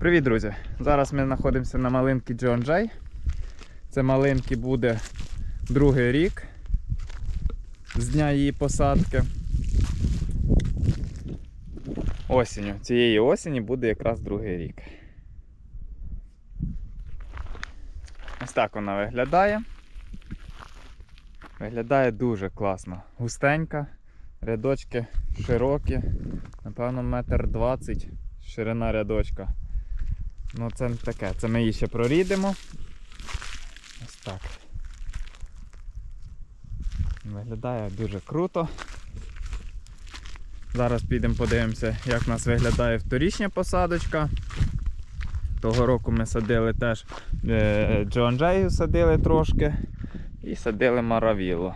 Привіт, друзі! Зараз ми знаходимося на малинці John Jay. Це малинки буде другий рік з дня її посадки. Осінню. Цієї осені буде якраз другий рік. Ось так вона виглядає. Виглядає дуже класно. Густенька, рядочки широкі, напевно, метр двадцять ширина рядочка. Ну це таке, це ми її ще прорідимо. Ось так. Виглядає дуже круто. Зараз підемо подивимося, як у нас виглядає вторічня посадочка. Того року ми садили теж е, Джон Джею садили трошки і садили маравіло.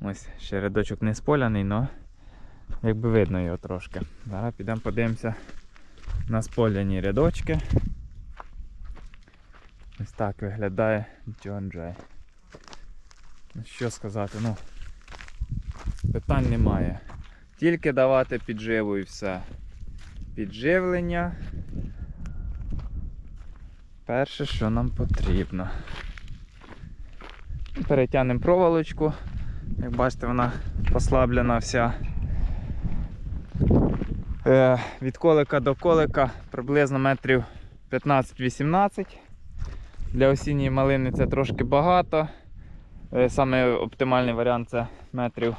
Ось ще рядочок не споляний, але якби видно його трошки. Зараз підемо подивимося на споляні рядочки. Ось так виглядає Джон Джей. Ну що сказати, ну питань немає. Тільки давати підживу і все. Підживлення. Перше, що нам потрібно. Перетягнемо проволочку. Як бачите, вона послаблена вся. Е, від колика до колика приблизно метрів 15-18. Для осінньої малини це трошки багато. Е, Саме оптимальний варіант це метрів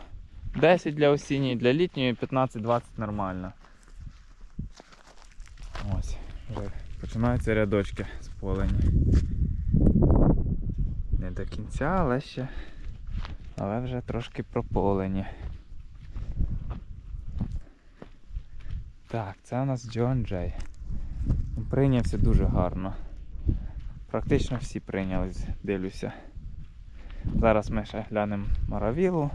10 для осінньої, для літньої 15-20 нормально. Ось, вже починаються рядочки сполені. Не до кінця, але ще. Але вже трошки прополені. Так, це у нас Джон Джей. Прийнявся дуже гарно. Практично всі прийнялись, дивлюся. Зараз ми ще глянемо маравілу.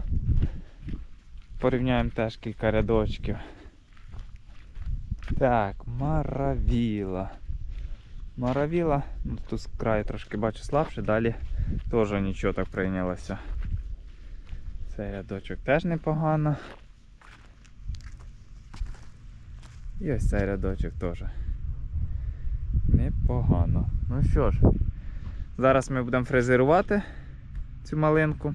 Порівняємо теж кілька рядочків. Так, маравіла. Маравіла, ну тут з краю трошки бачу слабше, далі теж нічого так прийнялося. Цей рядочок теж непогано. І ось цей рядочок теж. Непогано. Ну що ж, зараз ми будемо фрезерувати цю малинку.